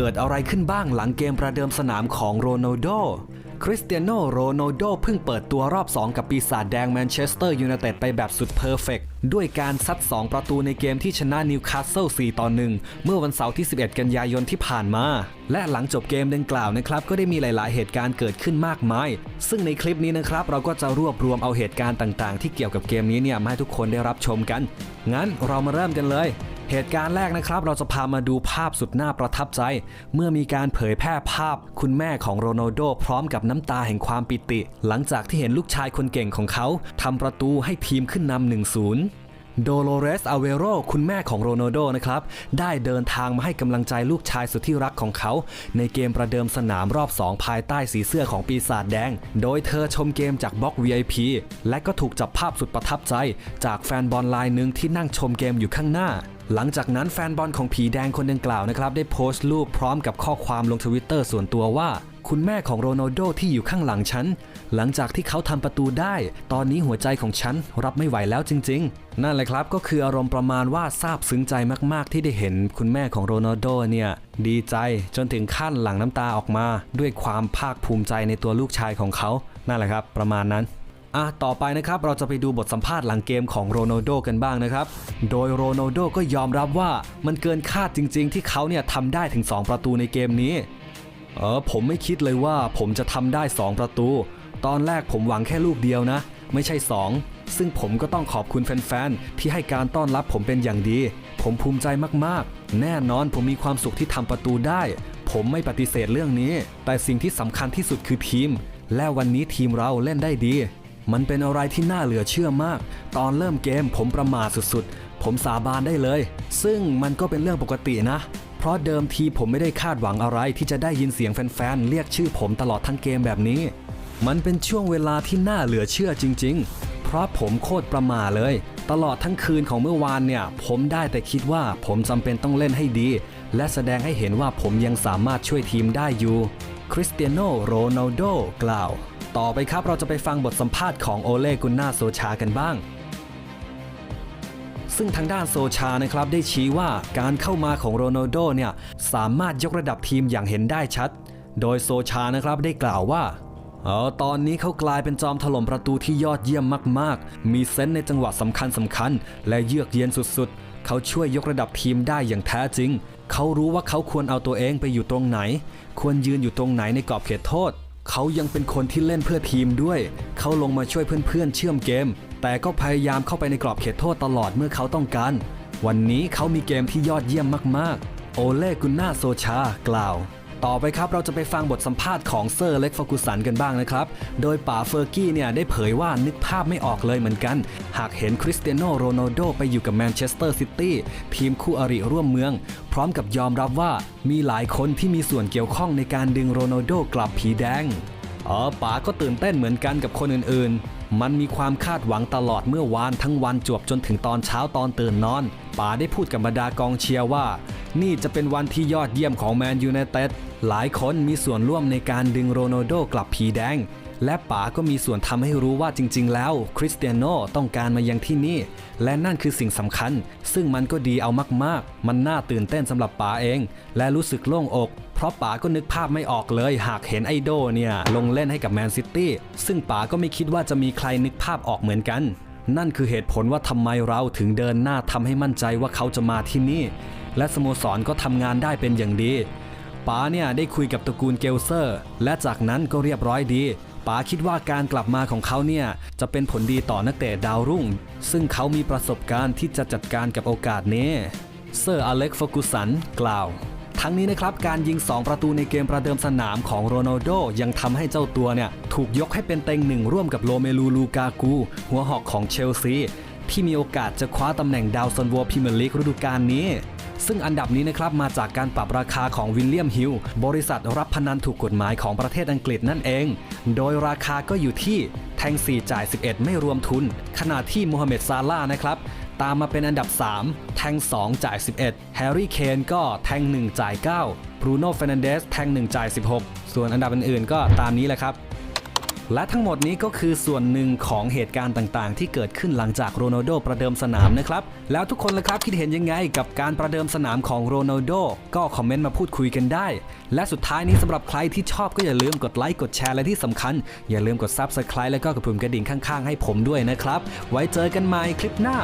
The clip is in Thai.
เกิดอะไรขึ้นบ้างหลังเกมประเดิมสนามของโรนัลโดคริสเตียโนโรนัลโดเพิ่งเปิดตัวรอบ 2 กับปีศาจแดงแมนเชสเตอร์ยูไนเต็ดไปแบบสุดเพอร์เฟกด้วยการซัด 2 ประตูในเกมที่ชนะนิวคาสเซิล4ต่อ1เมื่อวันเสาร์ที่ 11 กันยายนที่ผ่านมา และหลังจบเกมดังกล่าวนะครับ ก็ได้มีหลายๆ เหตุการณ์เกิดขึ้นมากมาย ซึ่งในคลิปนี้นะครับ เราก็จะรวบรวมเอาเหตุการณ์ต่าง ๆ ที่เกี่ยวกับเกมนี้เนี่ยมาให้ทุกคนได้รับชมกัน งั้นเรามาเริ่มกันเลย เหตุการณ์แรกนะครับเราจะพามาดูภาพสุดน่าประทับใจ เมื่อมีการเผยแพร่ภาพคุณแม่ของโรนัลโดพร้อมกับน้ำตาแห่งความปิติ หลังจากที่เห็นลูกชายคนเก่งของเขาทำประตูให้ทีมขึ้นนำ1-0โดโลเรส อเวโร คุณแม่ของโรนัลโดนะครับ ได้เดินทางมาให้กำลังใจลูกชายสุดที่รักของเขา ในเกมประเดิมสนามรอบ 2 ภายใต้สีเสื้อของปีศาจแดง โดยเธอชมเกมจากบล็อก VIP และก็ถูกจับภาพสุดประทับใจ จากแฟนบอลรายหนึ่งที่นั่งชมเกมอยู่ข้างหน้า หลังจากนั้นแฟนบอลของผีแดงคนดังกล่าวนะครับ ได้โพสต์รูปพร้อมกับข้อความลงทวิตเตอร์ส่วนตัวว่า คุณแม่ของโรนัลโดที่อยู่ข้างหลังฉัน หลังจากที่เขาทำประตูได้ ตอนนี้หัวใจของฉันรับไม่ไหวแล้วจริง ๆ นั่นแหละครับก็คืออารมณ์ประมาณว่าซาบซึ้งใจมากๆ ที่ได้เห็นคุณแม่ของโรนัลโดเนี่ยดีใจจนถึงขั้นหลั่งน้ำตาออกมา ด้วยความภาคภูมิใจในตัวลูกชายของเขานั่นแหละครับ ประมาณนั้น อะต่อไปนะครับเราจะไปดูบทสัมภาษณ์หลังเกมของโรนัลโดกันบ้างนะครับ โดยโรนัลโดก็ยอมรับว่ามันเกินคาดจริง ๆ ที่เขาเนี่ยทำได้ถึง 2 ประตูในเกมนี้ เออผมไม่คิดเลยว่าผมจะทำได้ 2 ประตู ตอนแรกผมหวังแค่ลูกเดียวนะ ไม่ใช่ 2 ซึ่งผมก็ต้องขอบคุณแฟนๆที่ให้การต้อนรับผมเป็นอย่างดี ผมภูมิใจมากๆ แน่นอนผมมีความสุขที่ทำประตูได้ ผมไม่ปฏิเสธเรื่องนี้ แต่สิ่งที่สำคัญที่สุดคือทีม และวันนี้ทีมเราเล่นได้ดี มันเป็นอะไรที่น่าเหลือเชื่อมาก ตอนเริ่มเกมผมประมาทสุดๆ ผมสาบานได้เลย ซึ่งมันก็เป็นเรื่องปกตินะ เพราะเดิมทีผมไม่ได้คาดหวังอะไรที่จะได้ยินเสียงแฟนๆ เรียกชื่อผมตลอดทั้งเกมแบบนี้ มันเป็นช่วงเวลาที่น่าเหลือเชื่อจริง ๆ เพราะผมโคตรประมาทเลย ตลอดทั้งคืนของเมื่อวานเนี่ย ผมได้แต่คิดว่าผมจำเป็นต้องเล่นให้ดี และแสดงให้เห็นว่าผมยังสามารถช่วยทีมได้อยู่คริสเตียโนโรนัลโดกล่าว ต่อไปครับเราจะไปฟังบทสัมภาษณ์ของโอเล่กุนนาโซชากันบ้าง ซึ่งทางด้านโซชานะครับได้ชี้ว่าการเข้ามาของโรนัลโดเนี่ยสามารถยกระดับทีมอย่างเห็นได้ชัด โดยโซชานะครับได้กล่าวว่าเออตอนนี้เขากลายเป็นจอมถล่มประตูที่ยอดเยี่ยมมาก ๆ มีเซนส์ในจังหวะสำคัญสำคัญ และเยือกเย็นสุด ๆ เขาช่วยยกระดับทีมได้อย่างแท้จริง เขารู้ว่าเขาควรเอาตัวเองไปอยู่ตรงไหน ควรยืนอยู่ตรงไหนในกรอบเขตโทษ เขายังเป็นคนที่เล่นเพื่อทีมด้วย เขาลงมาช่วยเพื่อนๆเชื่อมเกม แต่ก็พยายามเข้าไปในกรอบเขตโทษตลอดเมื่อเขาต้องการ วันนี้เขามีเกมที่ยอดเยี่ยมมากๆ โอเล่กุนนาโซชากล่าว ต่อไปครับเราจะไปฟังบทสัมภาษณ์ของเซอร์เล็กฟอกูสันกันบ้างนะครับ โดยป๋าเฟอร์กี้เนี่ยได้เผยว่านึกภาพไม่ออกเลยเหมือนกัน หากเห็นคริสเตียโนโรนัลโดไปอยู่กับแมนเชสเตอร์ซิตี้ทีมคู่อริร่วมเมือง พร้อมกับยอมรับว่ามีหลายคนที่มีส่วนเกี่ยวข้องในการดึงโรนัลโดกลับผีแดงอ๋อป๋าก็ตื่นเต้นเหมือนกันกับคนอื่นๆ มันมีความคาดหวังตลอดเมื่อวานทั้งวันจวบจนถึงตอนเช้าตอนตื่นนอนป๋าได้พูดกับบรรดากองเชียร์ว่า นี่จะเป็นวันที่ยอดเยี่ยมของแมนยูไนเต็ดหลายคนมีส่วนร่วมในการดึงโรนัลโดกลับผีแดง และป๋าก็มีส่วนทำให้รู้ว่าจริง ๆ แล้วคริสเตียโนต้องการมายังที่นี่ และนั่นคือสิ่งสำคัญ ซึ่งมันก็ดีเอามากๆ มันน่าตื่นเต้นสำหรับป๋าเอง และรู้สึกโล่งอก เพราะป๋าก็นึกภาพไม่ออกเลยหากเห็นไอโดเนี่ย ลงเล่นให้กับแมนซิตี้ซึ่งป๋าก็ไม่คิดว่าจะมีใครนึกภาพออกเหมือนกัน นั่นคือเหตุผลว่าทำไมเราถึงเดินหน้าทำให้มั่นใจว่าเขาจะมาที่นี่ และสโมสรก็ทำงานได้เป็นอย่างดีป๋าเนี่ยได้คุยกับตระกูลเกลเซอร์ และจากนั้นก็เรียบร้อยดี ป๋าคิดว่าการกลับมาของเขาเนี่ยจะเป็นผลดีต่อนักเตะดาวรุ่ง ซึ่งเขามีประสบการณ์ที่จะจัดการกับโอกาสนี้เซอร์อเล็กฟอร์กูสันกล่าว ทั้งนี้นะครับการยิง 2 ประตูในเกมประเดิมสนามของโรนัลโดยังทำให้เจ้าตัวเนี่ยถูกยกให้เป็นเต็งหนึ่งร่วมกับโรเมลูลูกากู หัวหอกของเชลซีที่มีโอกาสจะคว้าตำแหน่งดาวซันโวพรีเมียร์ลีกฤดูกาลนี้ ซึ่งอันดับนี้นะครับมาจากการปรับราคาของวิลเลียมฮิลบริษัทรับพนันถูกกฎหมายของประเทศอังกฤษนั่นเอง โดยราคาก็อยู่ที่แทง 4 จ่าย 11 ไม่รวมทุน ขณะที่โมฮัมเหม็ดซาลาห์นะครับ ตามมาเป็นอันดับ 3 แทง 2 จ่าย 11 แฮร์รี่เคนก็แทง 1 จ่าย 9บรูโน่เฟรนันเดสแทง 1 จ่าย 16 ส่วนอันดับอื่นๆ ก็ตามนี้แหละครับ และทั้งหมดนี้ก็คือส่วนหนึ่งของเหตุการณ์ต่างๆ ที่เกิดขึ้นหลังจากโรนัลโดประเดิมสนามนะครับ แล้วทุกคนล่ะครับคิดเห็นยังไงกับการประเดิมสนามของโรนัลโดก็คอมเมนต์มาพูดคุยกันได้ และสุดท้ายนี้สำหรับใครที่ชอบก็อย่าลืมกดไลค์กดแชร์และที่สำคัญ อย่าลืมกด Subscribe แล้วก็กระปุ่มกระดิ่งข้างๆ ให้ผมด้วยนะครับ ไว้เจอกันใหม่คลิปหน้า